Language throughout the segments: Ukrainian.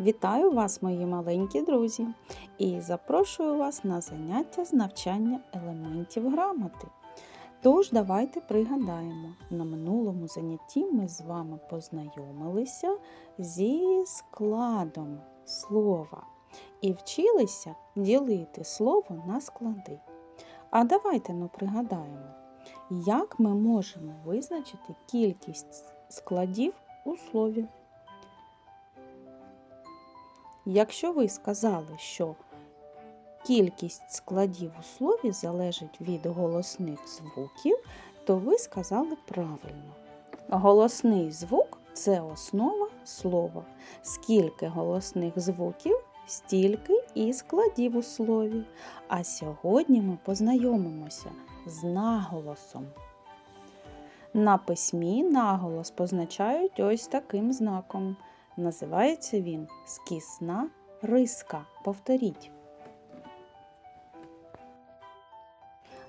Вітаю вас, мої маленькі друзі, і запрошую вас на заняття з навчання елементів грамоти. Тож, давайте пригадаємо, на минулому занятті ми з вами познайомилися зі складом слова і вчилися ділити слово на склади. А давайте ну, пригадаємо, як ми можемо визначити кількість складів у слові. Якщо ви сказали, що кількість складів у слові залежить від голосних звуків, то ви сказали правильно. Голосний звук це основа слова. Скільки голосних звуків, стільки і складів у слові. А сьогодні ми познайомимося з наголосом. На письмі наголос позначають ось таким знаком. Називається він скісна риска. Повторіть.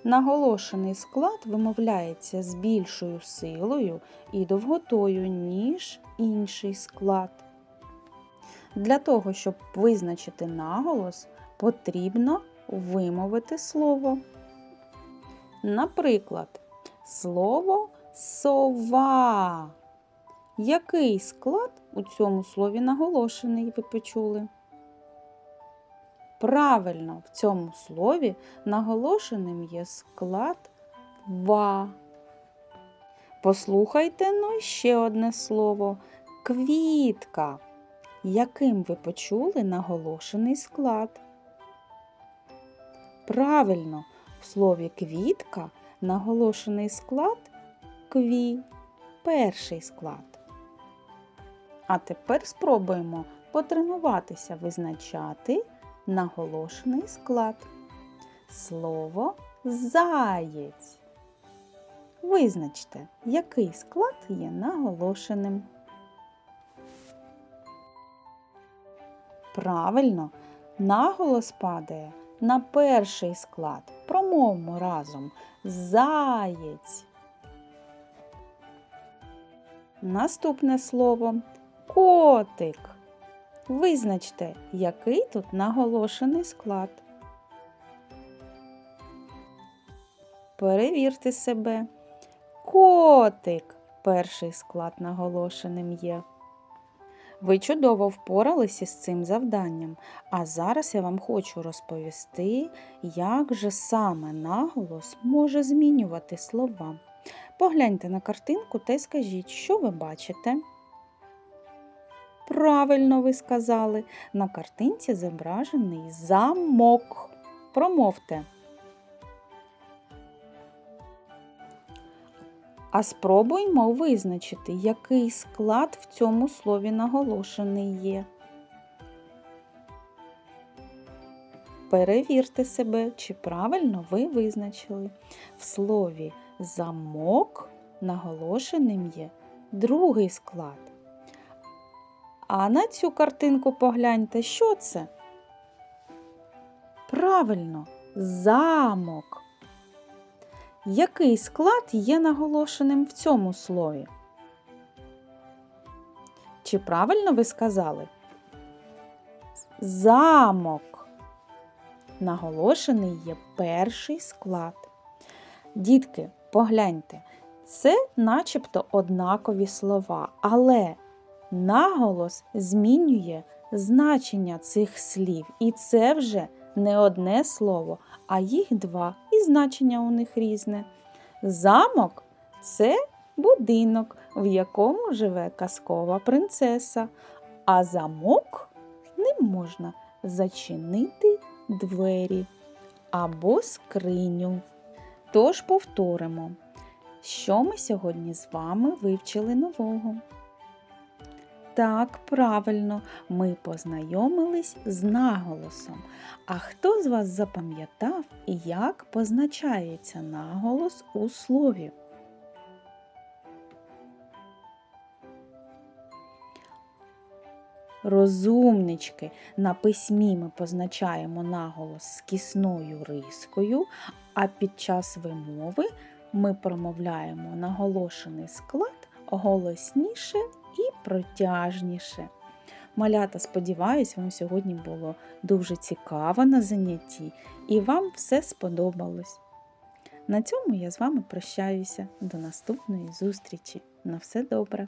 Наголошений склад вимовляється з більшою силою і довготою, ніж інший склад. Для того, щоб визначити наголос, потрібно вимовити слово. Наприклад, слово сова. Який склад у цьому слові наголошений, ви почули? Правильно, в цьому слові наголошеним є склад ва. Послухайте ну ще одне слово квітка. Яким ви почули наголошений склад? Правильно, в слові квітка наголошений склад кві. Перший склад. А тепер спробуємо потренуватися визначати наголошений склад. Слово заєць. Визначте, який склад є наголошеним. Правильно, наголос падає на перший склад. Промовмо разом заєць. Наступне слово котик. Визначте, який тут наголошений склад. Перевірте себе. Котик. Перший склад наголошеним є. Ви чудово впоралися з цим завданням, а зараз я вам хочу розповісти, як же саме наголос може змінювати слова. Погляньте на картинку та й скажіть, що ви бачите. Правильно ви сказали, на картинці зображений замок. Промовте. А спробуймо визначити, який склад в цьому слові наголошений є. Перевірте себе, чи правильно ви визначили. В слові замок наголошеним є другий склад. А на цю картинку погляньте, що це? Правильно, замок. Який склад є наголошеним в цьому слові? Чи правильно ви сказали? Замок. Наголошений є перший склад. Дітки, погляньте, це начебто однакові слова, але наголос змінює значення цих слів. І це вже не одне слово, а їх два, і значення у них різне. Замок це будинок, в якому живе казкова принцеса, а замок ним можна зачинити двері або скриню. Тож повторимо, що ми сьогодні з вами вивчили нового. Так, правильно, ми познайомились з наголосом. А хто з вас запам'ятав, як позначається наголос у слові? Розумнички, на письмі ми позначаємо наголос з кисною рискою, а під час вимови ми промовляємо наголошений склад голосніше протяжніше. Малята, сподіваюсь, вам сьогодні було дуже цікаво на занятті і вам все сподобалось. На цьому я з вами прощаюся. До наступної зустрічі. На все добре!